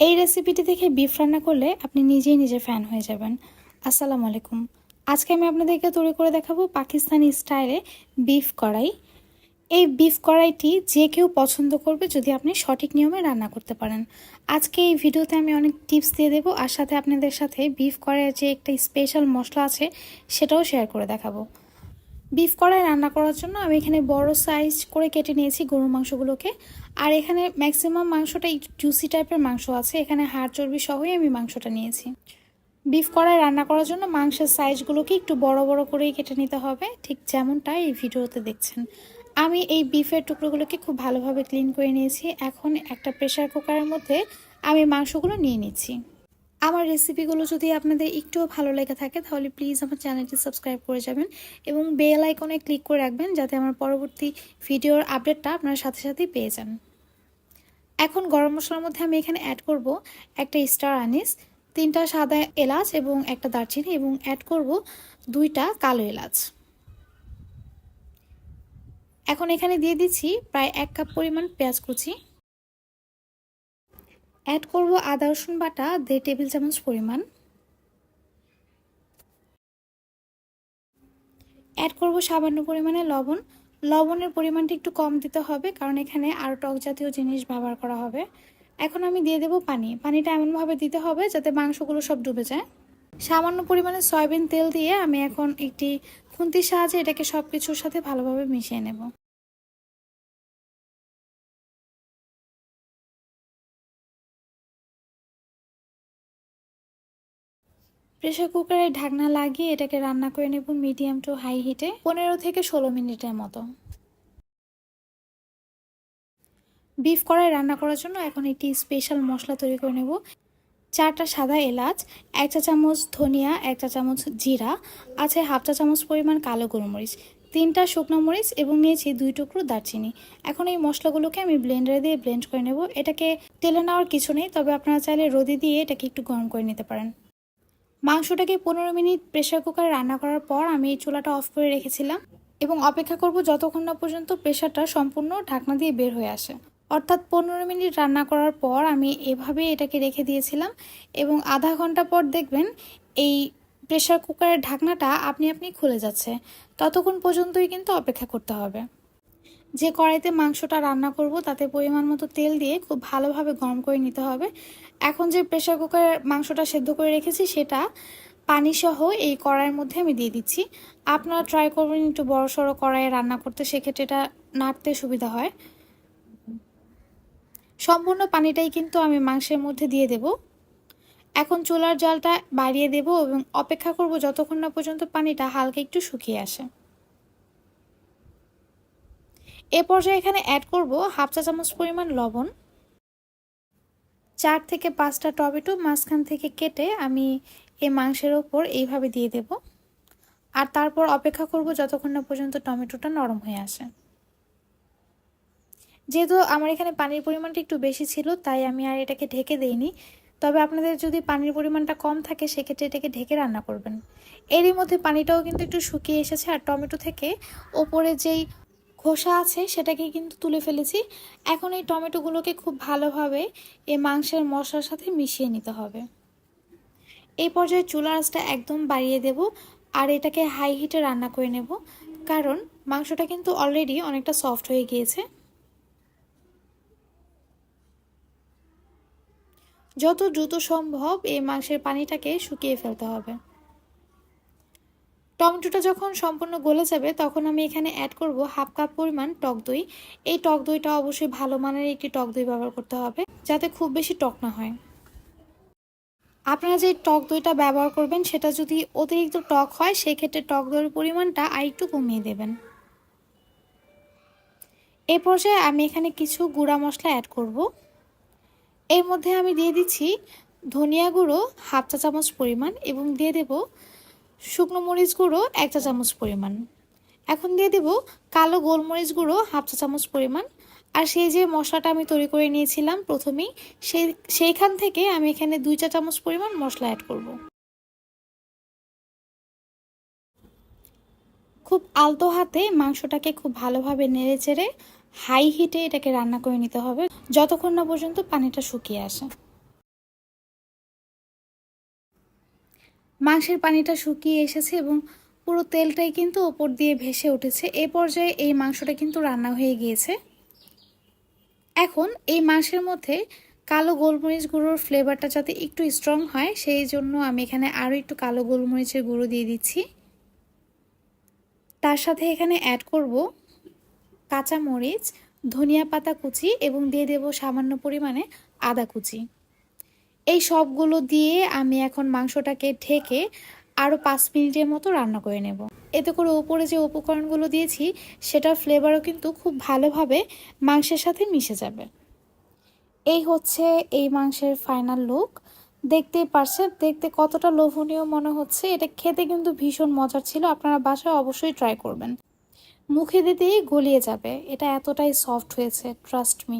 এই রেসিপিটি দেখে বিফ রান্না করলে আপনি নিজেই নিজে ফ্যান হয়ে যাবেন। আসসালামু আলাইকুম। আজকে আমি আপনাদেরকে তৈরি করে দেখাবো পাকিস্তানি স্টাইলে বিফ কড়াই। এই বিফ কড়াইটি যে কেউ পছন্দ করবে যদি আপনি সঠিক নিয়মে রান্না করতে পারেন। আজকে এই ভিডিওতে আমি অনেক টিপস দিয়ে দেবো আর সাথে আপনাদের সাথে বিফ কড়াইয়ের যে একটা স্পেশাল মশলা আছে সেটাও শেয়ার করে দেখাবো। বিফ কড়াই রান্না করার জন্য আমি এখানে বড় সাইজ করে কেটে নিয়েছি গরুর মাংসগুলোকে। আর এখানে ম্যাক্সিমাম মাংসটা জুসি টাইপের মাংস আছে। এখানে হাড় চর্বি সহই আমি মাংসটা নিয়েছি। বিফ কড়াই রান্না করার জন্য মাংসের সাইজগুলোকে একটু বড় বড় করেই কেটে নিতে হবে। ঠিক যেমনটা এই ভিডিওতে দেখছেন। আমি এই বিফের টুকরোগুলোকে খুব ভালোভাবে ক্লিন করে নিয়েছি। এখন একটা প্রেশার কুকারের মধ্যে আমি মাংসগুলো নিয়ে নিচ্ছি। আমার রেসিপিগুলো যদি আপনাদের একটুও ভালো লেগে থাকে, তাহলে প্লিজ আমার চ্যানেলটি সাবস্ক্রাইব করে যাবেন এবং বেল আইকনে ক্লিক করে রাখবেন যাতে আমার পরবর্তী ভিডিওর আপডেটটা আপনার সাথে সাথেই পেয়ে যান। এখন গরম মশলার মধ্যে আমি এখানে অ্যাড করব একটা স্টার আনিস তিনটা সাদা এলাচ এবং একটা দারচিনি এবং অ্যাড করব দুইটা কালো এলাচ। এখন এখানে দিয়ে দিচ্ছি প্রায় এক কাপ পরিমাণ পেঁয়াজ কুচি। অ্যাড করব আদা, রসুন বাটা, দেড় টেবিল চামচ পরিমাণ। অ্যাড করব সামান্য পরিমাণে লবণ। লবণের পরিমাণটা একটু কম দিতে হবে, কারণ এখানে আরও টক জাতীয় জিনিস ব্যবহার করা হবে। এখন আমি দিয়ে দেব পানি। পানিটা এমনভাবে দিতে হবে যাতে মাংসগুলো সব ডুবে যায়। সামান্য পরিমাণে সয়াবিন তেল দিয়ে আমি এখন একটি খুন্তির সাহায্যে এটাকে সব কিছুর সাথে ভালোভাবে মিশিয়ে নেব। প্রেশার কুকারে ঢাকনা লাগিয়ে এটাকে রান্না করে নেব মিডিয়াম টু হাই হিটে পনেরো থেকে ষোলো মিনিটের মতো। বিফ কড়াই রান্না করার জন্য এখন একটি স্পেশাল মশলা তৈরি করে নেব। চারটা সাদা এলাচ, এক চা চামচ ধনিয়া, এক চা চামচ জিরা, আছে হাফ চা চামচ পরিমাণ কালো গোলমরিচ, তিনটা শুকনো মরিচ এবং নিয়েছি দুই টুকরো দারচিনি। এখন এই মশলাগুলোকে আমি ব্লেন্ডারে দিয়ে ব্লেন্ড করে নেব। এটাকে তেলে নেওয়ার কিছু নেই, তবে আপনারা চাইলে রোদে দিয়ে এটাকে একটু গরম করে নিতে পারেন। মাংসটাকে পনেরো মিনিট প্রেশার কুকারে রান্না করার পর আমি এই চুলাটা অফ করে রেখেছিলাম এবং অপেক্ষা করব যতক্ষণ না পর্যন্ত প্রেশারটা সম্পূর্ণ ঢাকনা দিয়ে বের হয়ে আসে। অর্থাৎ পনেরো মিনিট রান্না করার পর আমি এভাবে এটাকে রেখে দিয়েছিলাম এবং আধা ঘণ্টা পর দেখবেন এই প্রেশার কুকারের ঢাকনাটা আপনি আপনি খুলে যাচ্ছে। ততক্ষণ পর্যন্তই কিন্তু অপেক্ষা করতে হবে। যে কড়াইতে মাংসটা রান্না করব, তাতে পরিমাণ মতো তেল দিয়ে খুব ভালোভাবে গরম করে নিতে হবে। এখন যে প্রেশার কুকারে মাংসটা সেদ্ধ করে রেখেছি, সেটা পানি সহ এই কড়াইয়ের মধ্যে আমি দিয়ে দিচ্ছি। আপনারা ট্রাই করবেন একটু বড় সড়ো কড়াইয়ে রান্না করতে, সেক্ষেত্রে এটা নাড়তে সুবিধা হয়। সম্পূর্ণ পানিটাই কিন্তু আমি মাংসের মধ্যে দিয়ে দেব। এখন চুলার জলটা বাড়িয়ে দেব এবং অপেক্ষা করব যতক্ষণ না পর্যন্ত পানিটা হালকা একটু শুকিয়ে আসে। এ পর্যায়ে এখানে অ্যাড করব হাফ চা চামচ পরিমাণ লবণ। চার থেকে পাঁচটা টমেটো মাঝখান থেকে কেটে আমি এই মাংসের ওপর এইভাবে দিয়ে দেব। আর তারপর অপেক্ষা করব যতক্ষণ না পর্যন্ত টমেটোটা নরম হয়ে আসে। যেহেতু আমার এখানে পানির পরিমাণটা একটু বেশি ছিল, তাই আমি আর এটাকে ঢেকে দেইনি। তবে আপনাদের যদি পানির পরিমাণটা কম থাকে, সেক্ষেত্রে এটাকে ঢেকে রান্না করবেন। এরই মধ্যে পানিটাও কিন্তু একটু শুকিয়ে এসেছে, আর টমেটো থেকে ওপরে যেই খোসা আছে, সেটাকে কিন্তু তুলে ফেলেছি। এখন এই টমেটোগুলোকে খুব ভালোভাবে এই মাংসের মশলার সাথে মিশিয়ে নিতে হবে। এই পর্যায়ে চুলা আঁচটা একদম বাড়িয়ে দেব আর এটাকে হাই হিটে রান্না করে নেব। কারণ মাংসটা কিন্তু অলরেডি অনেকটা সফট হয়ে গিয়েছে। যত দ্রুত সম্ভব এই মাংসের পানিটাকে শুকিয়ে ফেলতে হবে। টমেটোটা যখন সম্পূর্ণ গলে যাবে, তখন আমি এখানে অ্যাড করব হাফ কাপ পরিমাণ টক দই। এই টক দইটা অবশ্যই ভালো মানের একটি টক দই ব্যবহার করতে হবে, যাতে খুব বেশি টক না হয়। আপনারা যে টক দইটা ব্যবহার করবেন, সেটা যদি অতিরিক্ত টক হয়, সেক্ষেত্রে টক দইয়ের পরিমাণটা আর একটু কমিয়ে দেবেন। এ পর্যায়ে আমি এখানে কিছু গুঁড়া মশলা অ্যাড করব। এর মধ্যে আমি দিয়ে দিচ্ছি ধনিয়া গুঁড়ো, হাফ চা চামচ পরিমাণ, এবং দিয়ে দেব শুকনো মরিচ গুঁড়ো এক চা চামচ পরিমাণ। এখন দিয়ে দেব কালো গোলমরিচ গুঁড়ো হাফ চা চামচ পরিমাণ। আর সেই যে মশলাটা আমি তৈরি করে নিয়েছিলাম প্রথমেই, সেই, সেইখান থেকে আমি এখানে দুই চা চামচ পরিমাণ মশলা অ্যাড করব। খুব আলতো হাতে মাংসটাকে খুব ভালোভাবে নেড়ে চেড়ে হাই হিটে এটাকে রান্না করে নিতে হবে, যতক্ষণ না পর্যন্ত পানিটা শুকিয়ে আসে। মাংসের পানিটা শুকিয়ে এসেছে এবং পুরো তেলটাই কিন্তু ওপর দিয়ে ভেসে উঠেছে। এ পর্যায়ে এই মাংসটা কিন্তু রান্না হয়ে গিয়েছে। এখন এই মাংসের মধ্যে কালো গোলমরিচ গুঁড়োর ফ্লেভারটা যাতে একটু স্ট্রং হয়, সেই জন্য আমি এখানে আরও একটু কালো গোলমরিচের গুঁড়ো দিয়ে দিচ্ছি। তার সাথে এখানে অ্যাড করব কাঁচা মরিচ ধনিয়া পাতা কুচি এবং দিয়ে দেব সামান্য পরিমাণে আদা কুচি। এই সবগুলো দিয়ে আমি এখন মাংসটাকে ঢেকে আরও পাঁচ মিনিটের মতো রান্না করে নেব। এতে করে উপরে যে উপকরণগুলো দিয়েছি, সেটার ফ্লেভারও কিন্তু খুব ভালোভাবে মাংসের সাথে মিশে যাবে। এই হচ্ছে এই মাংসের ফাইনাল লুক দেখতেই পারছেন, দেখতে কতটা লোভনীয় মনে হচ্ছে। এটা খেতে কিন্তু ভীষণ মজার ছিল, আপনারা বাসায় অবশ্যই ট্রাই করবেন। মুখে দিতেই গলিয়ে যাবে, এটা এতটাই সফট হয়েছে ট্রাস্ট মি